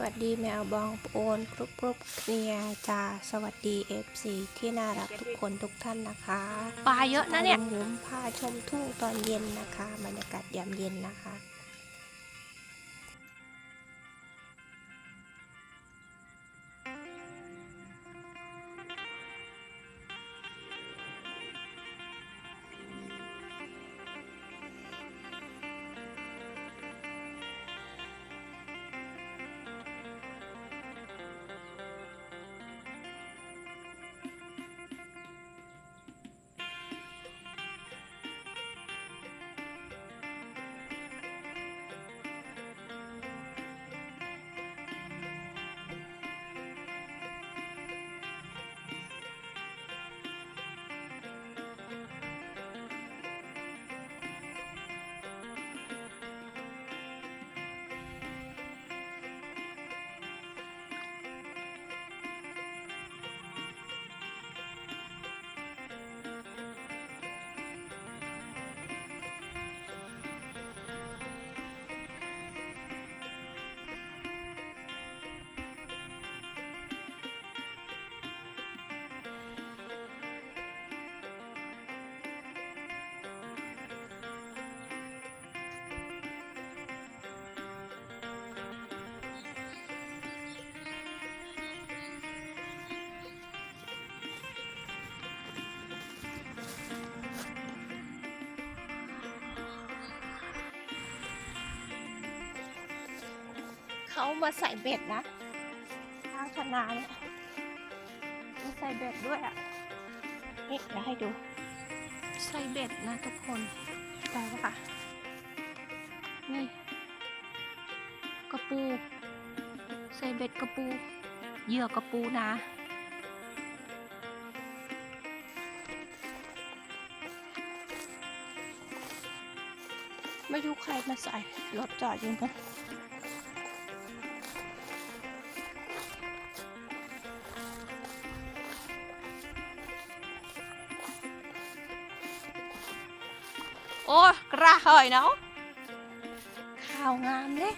วัสดีแมวบองโอนกรุบกรุบเนียจ้าสวัสดีเอฟซีที่น่ารักทุกคนทุกท่านนะคะปลาเยอะนะเนี่ยผมพาชมทุ่งตอนเย็นนะคะ บรรยากาศยามเย็นนะคะ เขามาใส่เบ็ดนะทางชนาเนี่ยมาใส่เบ็ดด้วยอะนี่เดี๋ยวให้ดู ใส่เบ็ดนะทุกคนไปแล้วค่ะ นี่กระปู ใส่เบ็ดกระปูเหยื่อกระปูนะไม่รู้ใครมาใส่รถจอดอยู่กัน โอ้กระเหยเนาะข่าวงามแล้ว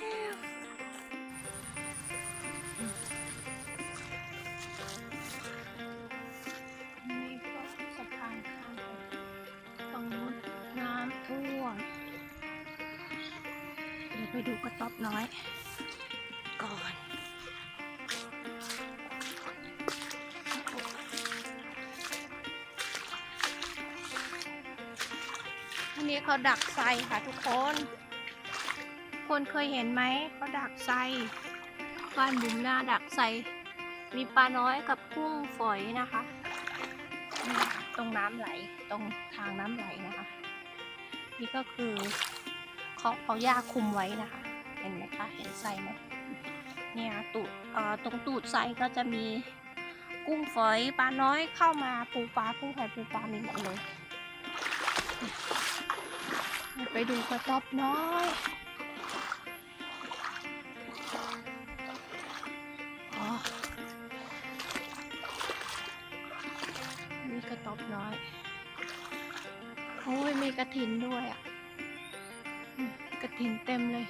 นี่ก็สะพานข้ามไปตรงนู้นน้ำท่วมเดี๋ยวไปดูกระต๊อบน้อย ก่อน นี้เขาดักไซค่ะทุกคน คนเคยเห็นไหมเขาดักไซบ้านบุมหน้าดักไซมีปลาน้อยกับกุ้งฝอยนะคะ ตรงน้ำไหลตรงทางน้ำไหลนะคะ นี่ก็คือเขาเอาหญ้าคุมไว้นะคะ เห็นไหมคะเห็นไซไหมเนี่ยตูดตรงตูดไซก็จะมีกุ้งฝอยปลาน้อยเข้ามาปูปลากุ้งฝอยปูปลามีหมดเลย ไปดูกระต๊อบน้อยอ๋อมีกระต๊อบน้อย โอ้ย มีกระถินด้วยอะ กระถินเต็มเลย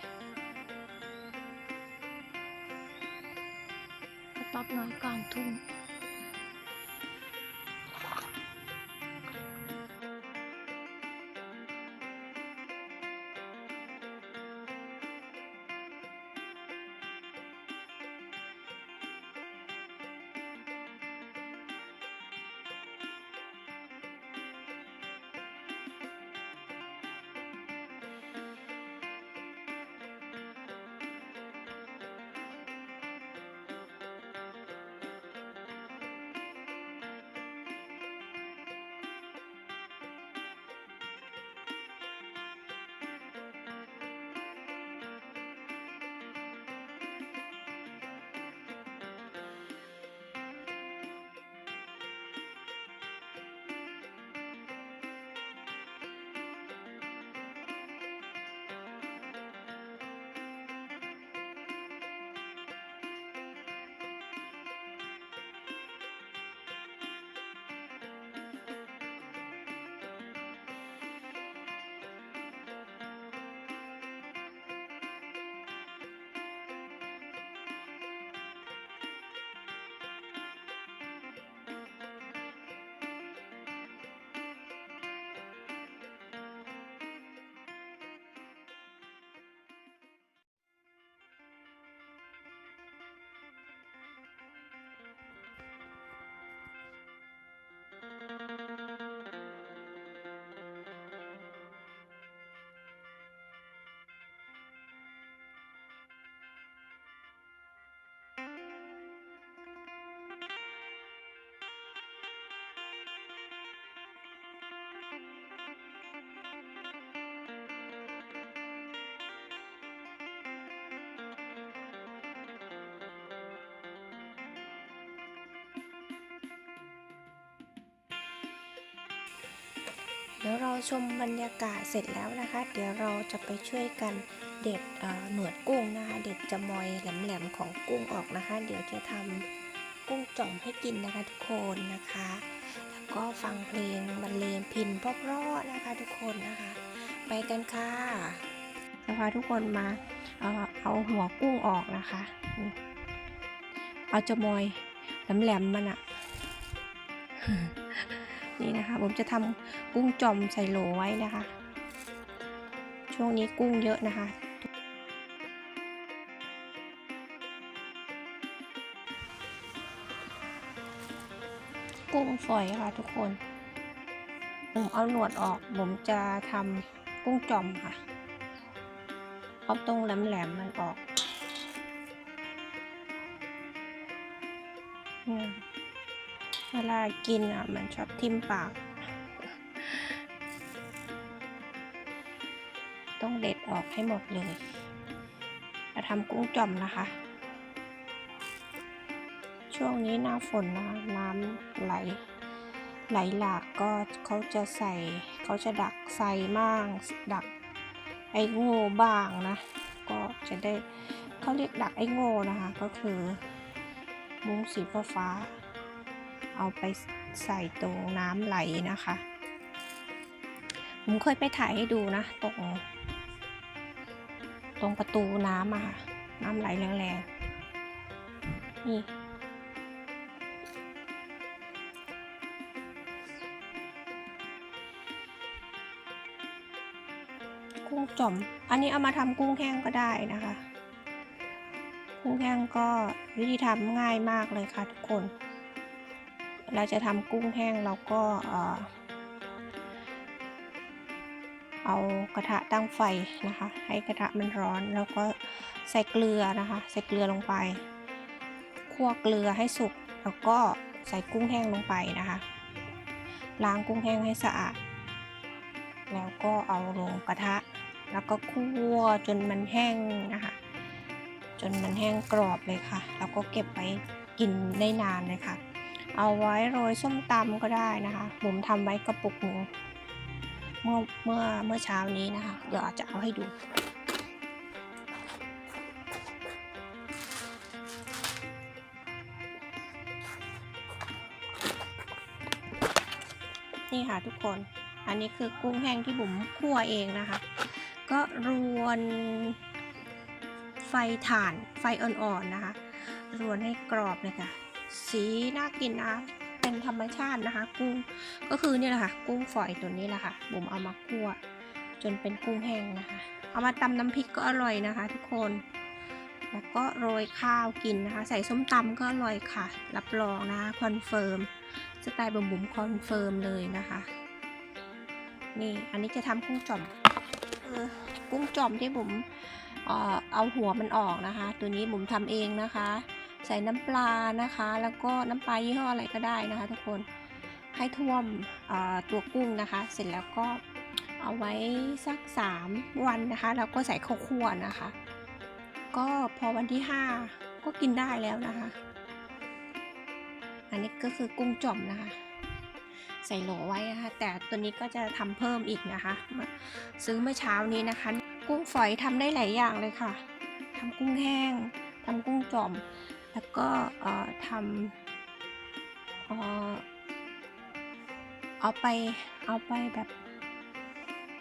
กระต๊อบน้อยกลางทุ่ง ดี๋ยวเราชมบรรยากาศเสร็จแล้วนะคะ เดี๋ยวเราจะไปช่วยกันเด็ดหนวดกุ้งนะคะ เด็ดจมอยแหลมๆของกุ้งออกนะคะ เดี๋ยวจะทำกุ้งจ่อมให้กินนะคะทุกคนนะคะ แล้วก็ฟังเพลงบรรเลงพินเพราะๆนะคะทุกคนนะคะ ไปกันค่ะจะพาทุกคนมาเอ่อเอาหัวกุ้งออกนะคะ เอาจมอยแหลมๆมันอะ นี่นะคะ ผมจะทำกุ้งจอมใส่โหลไว้นะคะ ช่วงนี้กุ้งเยอะนะคะ กุ้งฝอยค่ะทุกคน ผมเอาหนวดออก ผมจะทำกุ้งจอมค่ะเอาตรงแหลมๆมันออกเนี่ย เวลากินอะ มันชอบทิ่มปาก ต้องเด็ดออกให้หมดเลยจะทำกุ้งจ่อมนะคะ ช่วงนี้หน้าฝนนะน้ำไหลไหลหลากก็เขาจะใส่เขาจะดักใส่มั่งดักไอ้โง่บ้างนะ ก็จะได้เขาเรียกดักไอ้โง่นะคะ ก็คือมุ้งสีฟ้าฟา เอาไปใส่ตรงน้ำไหลนะคะ ผมเคยไปถ่ายให้ดูนะ ตรงตรงประตูน้ำอะค่ะ น้ำไหลแรงๆ นี่กุ้งจ่อม อันนี้เอามาทำกุ้งแห้งก็ได้นะคะ กุ้งแห้งก็วิธีทำง่ายมากเลยค่ะทุกคน เราจะทำกุ้งแห้งเราก็เอากระทะตั้งไฟนะคะ ให้กระทะมันร้อนแล้วก็ใส่เกลือนะคะ ใส่เกลือลงไปคั่วเกลือให้สุกแล้วก็ใส่กุ้งแห้งลงไปนะคะ ล้างกุ้งแห้งให้สะอาด แล้วก็เอาลงกระทะ แล้วก็คั่วจนมันแห้งนะคะ จนมันแห้งกรอบเลยค่ะ แล้วก็เก็บไว้กินได้นานเลยค่ะ เอาไว้โรยส้มตำก็ได้นะคะ ผมทำไว้กระปุกหนึงเมื่อเมื่อเมื่อเช้านี้นะคะ เดี๋ยวอาจจะเอาให้ดู นี่ค่ะทุกคน อันนี้คือกุ้งแห้งที่บุ๋มคั่วเองนะคะ ก็รวนไฟถ่านไฟอ่อนๆนะคะ รวนให้กรอบเลยค่ะ สีน่ากินนะเป็นธรรมชาตินะคะ กุ้งก็คือนี่แหละค่ะ กุ้งฝอยตัวนี้แหละค่ะบุ๋มเอามาคั่ว จนเป็นกุ้งแห้งนะคะ เอามาตำน้ำพริกก็อร่อยนะคะ ทุกคนแล้วก็โรยข้าวกินนะคะ ใส่ส้มตำก็อร่อยค่ะ รับรองนะคะคอนเฟิร์มสไตล์บุ๋มบุ๋มคอนเฟิร์มเลยนะคะ นี่อันนี้จะทำกุ้งจอมออกุ้งจอมที่บุ๋มเอ่อเอาหัวมันออกนะคะ ตัวนี้บุ๋มทำเองนะคะ ใส่น้ำปลานะคะ แล้วก็น้ำปลายี่ห้ออะไรก็ได้นะคะทุกคนให้ท่วมตัวกุ้งนะคะ เสร็จแล้วก็เอาไว้สัก 3 วันนะคะ แล้วก็ใส่ข้าวคั่วนะคะ ก็พอวันที่ 5 ก็กินได้แล้วนะคะ อันนี้ก็คือกุ้งจ่อมนะคะ ใส่โหลไว้นะคะ แต่ตัวนี้ก็จะทำเพิ่มอีกนะคะ ซื้อเมื่อเช้านี้นะคะ กุ้งฝอยทำได้หลายอย่างเลยค่ะทำกุ้งแห้งทำกุ้งจ่อม แล้วก็ทำเอ่อเอาไปเอาไปแบบ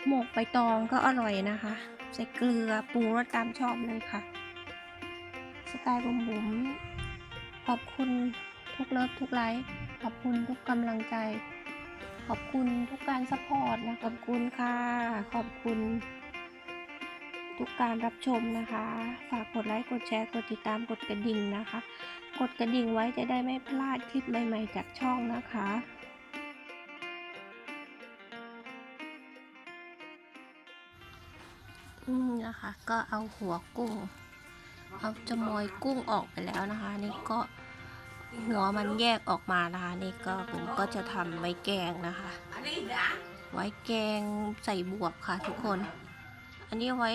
หมกใบตองก็อร่อยนะคะ ใส่เกลือปรุงรสตามชอบเลยค่ะ สไตล์บุ๋มบุ๋มขอบคุณทุกเลิฟทุกไลค์ขอบคุณทุกกำลังใจ ขอบคุณทุกการสปอร์ตนะขอบคุณค่ะ ขอบคุณ ทุกการรับชมนะคะ ฝากกดไลค์ กดแชร์ กดติดตาม กดกระดิ่งนะคะ กดกระดิ่งไว้จะได้ไม่พลาดคลิปใหม่ ๆ จากช่องนะคะอืมนะคะ ก็เอาหัวกุ้ง เอาจมอยกุ้งออกไปแล้วนะคะ นี่ก็หัวมันแยกออกมานะคะ นี่ก็ผมก็จะทำไว้แกงนะคะ ไว้แกงใส่บวบค่ะทุกคน อันนี้ไว้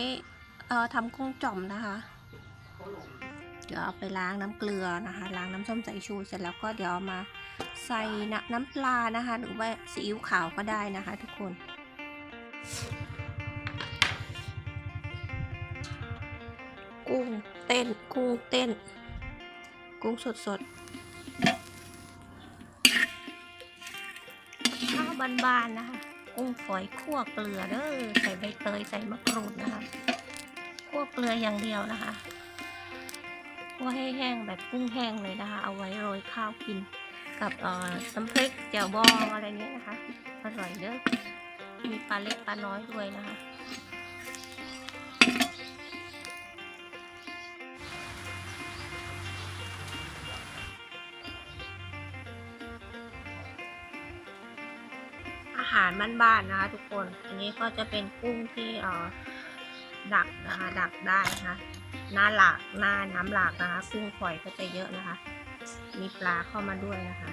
เอ่อทำกุ้งจ่อมนะคะ เดี๋ยวเอาไปล้างน้ำเกลือนะคะ ล้างน้ำส้มสายชูเสร็จแล้วก็เดี๋ยวมาใส่น้ำปลานะคะ หรือว่าซีอิ๊วขาวก็ได้นะคะ ทุกคนกุ้งเต้นกุ้งเต้น กุ้งสดสดๆข้าวบานๆนะคะ กุ้งฝอยคั่วเกลือเด้อใส่ใบเตยใส่มะกรูดนะคะคั่วเกลืออย่างเดียวนะคะคั่วให้แห้งแบบกุ้งแห้งเลยนะคะ เอาไว้โรยข้าวกินกับเอ่อน้ำพริกแจ่วบองอะไรเนี้ยนะคะอร่อยเด้อมีปลาเล็กปลาน้อยด้วยนะคะ หารบ้านๆนะคะ ทุกคน อันนี้ก็จะเป็นกุ้งที่เอ่อดักนะคะดักได้นะคะหน้าหลากหน้าน้ำหลากนะคะกุ้งฝอยก็จะเยอะนะคะ มีปลาเข้ามาด้วยนะคะ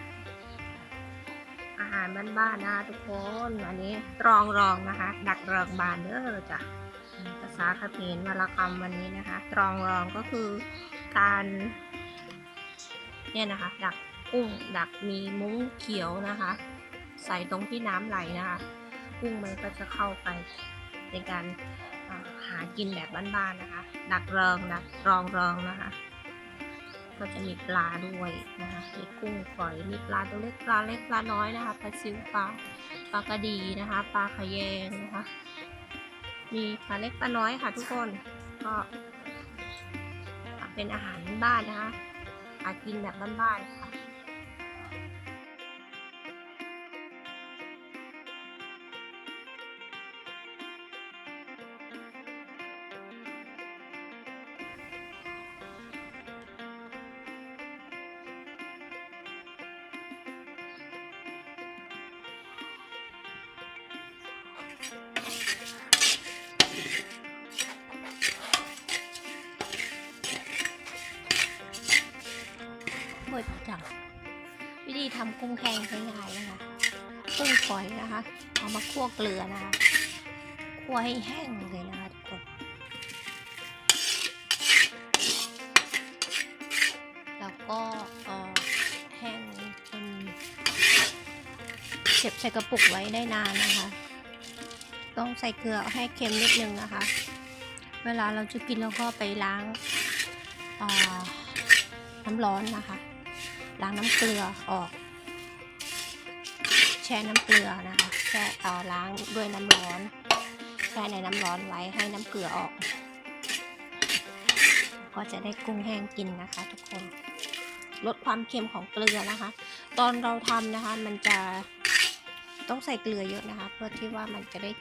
อาหารบ้านๆนะคะทุกคนอันนี้ตรองรองนะคะ ดักเริงบานเด้อจ้ะภาษาเขมรวรรณคำวันนี้นะคะ ตรองรองก็คือการเนี่ยนะคะ ดักกุ้งดักมีมุ้งเขียวนะคะ ใส่ตรงที่น้ำไหลนะคะ กุ้งมันก็จะเข้าไปในการหากินแบบบ้านๆนะคะ ดักเริงดักรองรองนะคะ ก็จะมีปลาด้วยนะคะมีกุ้งฝอยมีปลาตัวเล็กปลาเล็กปลาน้อยนะคะปลาซิวปลาปลากระดีนะคะ ปลาขะแยงนะคะ มีปลาเล็กปลาน้อยค่ะทุกคนก็เป็นอาหารบ้านนะคะ หากินแบบบ้านๆ ค่ะหมดจังวิธีทำกุ้งแห้งง่ายๆนะคะกุ้งฝอยนะคะ เอามาคั่วเกลือนะคะคั่วให้แห้งเลยนะคะทุกคนแล้วก็เออแห้งจนเก็บใส่กระปุกไว้ได้นานนะคะ ต้องใส่เกลือให้เค็มนิดนึงนะคะ เวลาเราจะกินเราก็ไปล้างน้ำร้อนนะคะ ล้างน้ำเกลือออก แช่น้ำเกลือนะคะแช่เอ่อล้างด้วยน้ำร้อนแช่ในน้ำร้อนไว้ให้น้ำเกลือออก ก็จะได้กุ้งแห้งกินนะคะ ทุกคนลดความเค็มของเกลือนะคะ ตอนเราทำนะคะมันจะต้องใส่เกลือเยอะนะคะ เพื่อที่ว่ามันจะได้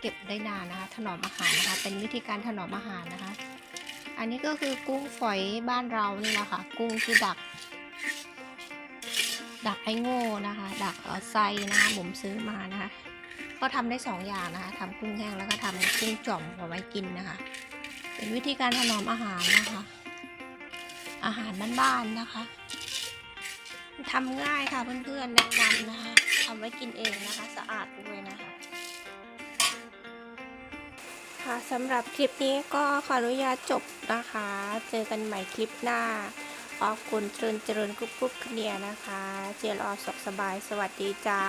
เก็บได้นานนะคะถนอมอาหารนะคะ เป็นวิธีการถนอมอาหารนะคะ อันนี้ก็คือกุ้งฝอยบ้านเรานี่แหละค่ะ กุ้งที่ดัก ดักไอโง่นะคะ ดักไซนะคะผมซื้อมานะคะ ก็ทำได้สองอย่างนะคะทำกุ้งแห้งแล้วก็ทำกุ้งจ่อมเอาไว้กินนะคะ เป็นวิธีการถนอมอาหารนะคะ อาหารบ้านๆนะคะทำง่ายค่ะเพื่อนๆแนะนำนะคะทำไว้กินเองนะคะ สะอาดด้วยนะคะ ค่ะสำหรับคลิปนี้ก็ขออนุญาตจบนะคะ เจอกันใหม่คลิปหน้า ขอบคุณเจริญเจริญกรุ๊ปกรุ๊ปเนียนะคะ เจรอสกสบาย สวัสดีจ้า